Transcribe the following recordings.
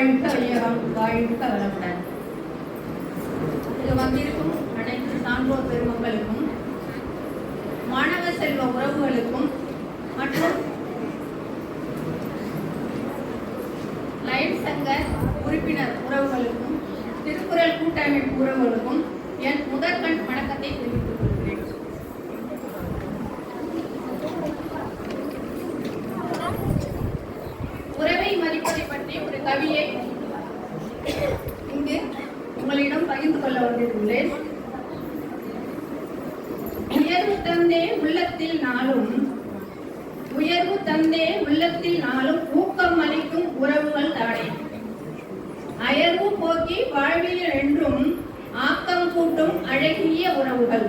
வாழ்க வையகம் வாழ்க வளமுடன் இது வந்திருக்கும் அனைத்து சான்றோர் பெருமக்களுக்கும் மாணவ செல்வ உறவுகளுக்கும் மற்றும் லயன் சங்க உறுப்பினர் உறவுகளுக்கும் திருக்குறள் கூட்டமைப்பு உறவுகளுக்கும் என் முதற்கண் வணக்கத்தை கவியை இங்கு உங்களிடம் பகிர்ந்து கொள்ள வந்திருக்கிறேன். உயர்வு தந்தே உள்ளத்தில் நாளும் உயர்வு தந்தே உள்ளத்தில் நாளும் ஊக்கம் அளிக்கும் உறவுகள் தானே. அயர்வு போக்கி வாழ்வியல் என்றும் ஆக்கம் கூட்டும் அழகிய உறவுகள்.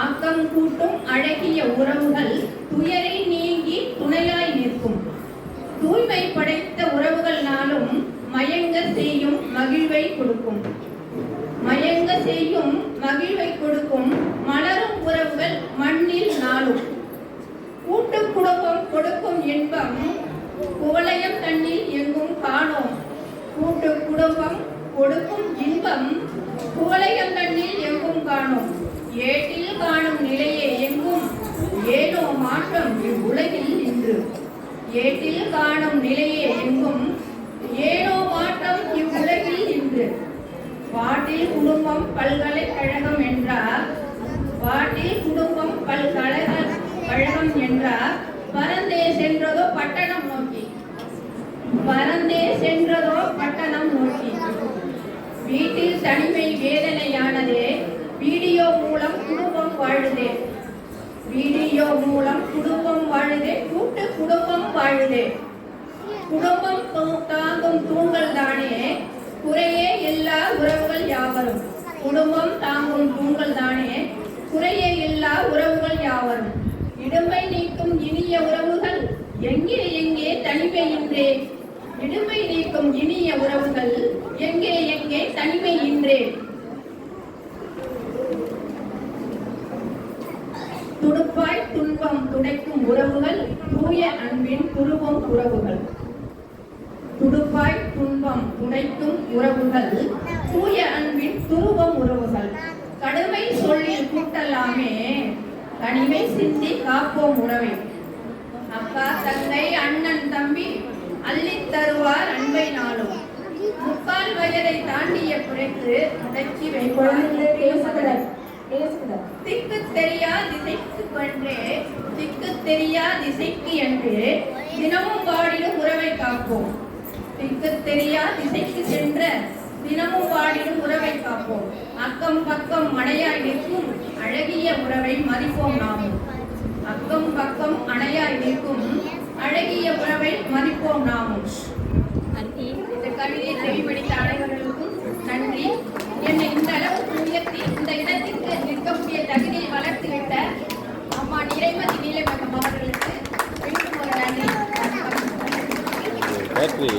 ஆக்கம் கூட்டும் அழகிய உறவுகள் துயரை நீங்கி துணையாய் நிற்கும் தூய்மை படைத்த உறவுகள் நாளும் மயங்க செய்யும் மகிழ்வை கொடுக்கும். மயங்க செய்யும் மகிழ்வை கொடுக்கும். மலரும் உறவுகள் மண்ணில் நாளும் கூட்டு குடும்பம் கொடுக்கும் இன்பம் குவளையம் தண்ணில் எங்கும் காணோம். கூட்டு குடும்பம் கொடுக்கும் இன்பம் குவளையம் தண்ணில் எங்கும் காணோம். ஏட்டில் காணும் நிலையே எங்கும். ஏனோ மாற்றம் இவ்வுலகில் நின்று ஏட்டில் காணும் நிலையே எங்கும் ஏனோ மாற்றம் இவ்வுலகில் இன்று பாட்டில் குடும்பம் பல்கலைக்கழகம் என்றார் பாட்டில் குடும்பம் பல்கழக கழகம் என்றார் பரந்தே சென்றதோ பட்டணம் நோக்கி. பரந்தே சென்றதோ பட்டணம் நோக்கி. வீட்டில் தனிமை வேதனையானதே வீடியோ மூலம் குடும்பம் வாழுதே. வீடியோ மூலம் குடும்பம் வாழுதே கூட்டு குடும்பம் வாழுதே. குடும்பம் தாங்கும் தூண்கள் தானே குறையே எல்லா உறவுகள் யாவரும். குடும்பம் தாங்கும் தூண்கள் தானே. குறையே எல்லா உறவுகள் யாவரும். இடுமை நீக்கும் இனிய உறவுகள் எங்கே எங்கே தனிமை இன்றே இடுமை நீக்கும் இனிய உறவுகள் எங்கே எங்கே தனிமை இன்றே துடுப்பாய் துன்பம் துடைக்கும் உறவுகள் தூய அன்பின் துருவம் உறவுகள். துடைக்கும் உறவுகள் தூய அன்பின் துருவம் உறவுகள். கடுமை சொல்லில் கூட்டலாமே கனிமை சிந்தி காப்போம் உறவை. அக்கா தங்கை அண்ணன் தம்பி அள்ளித் தருவார் அன்பை நாளும். முக்கால் வயதை தாண்டிய குறைத்து முடக்கி வைப்பார். திக்கு தெரியா திசைக்கு என்றே திக்கு தெரியா திசைக்கு என்று தினமும் பாடிடும் உறவை காப்போம். திக்கு தெரியா திசைக்கு சென்ற தினமும் பாடிடும் உறவை காப்போம் அக்கம் பக்கம் மழையாய் நிற்கும் அழகிய உறவை மதிப்போம் நாம். அக்கம் பக்கம் அணையாய் நிற்கும் அழகிய உறவை மதிப்போம் நாமும் இந்த கவிதையை செவிமடித்த அனைவர்களுக்கும் நன்றி. என்னை இந்த அளவுக்கு உயர்த்தி இந்த இடத்திற்கு நிற்கக்கூடிய தகுதியை வளர்த்துவிட்ட அம்மா நிறைமதி நீலமகம் அவர்களுக்கு மீண்டும் ஒரு நன்றி.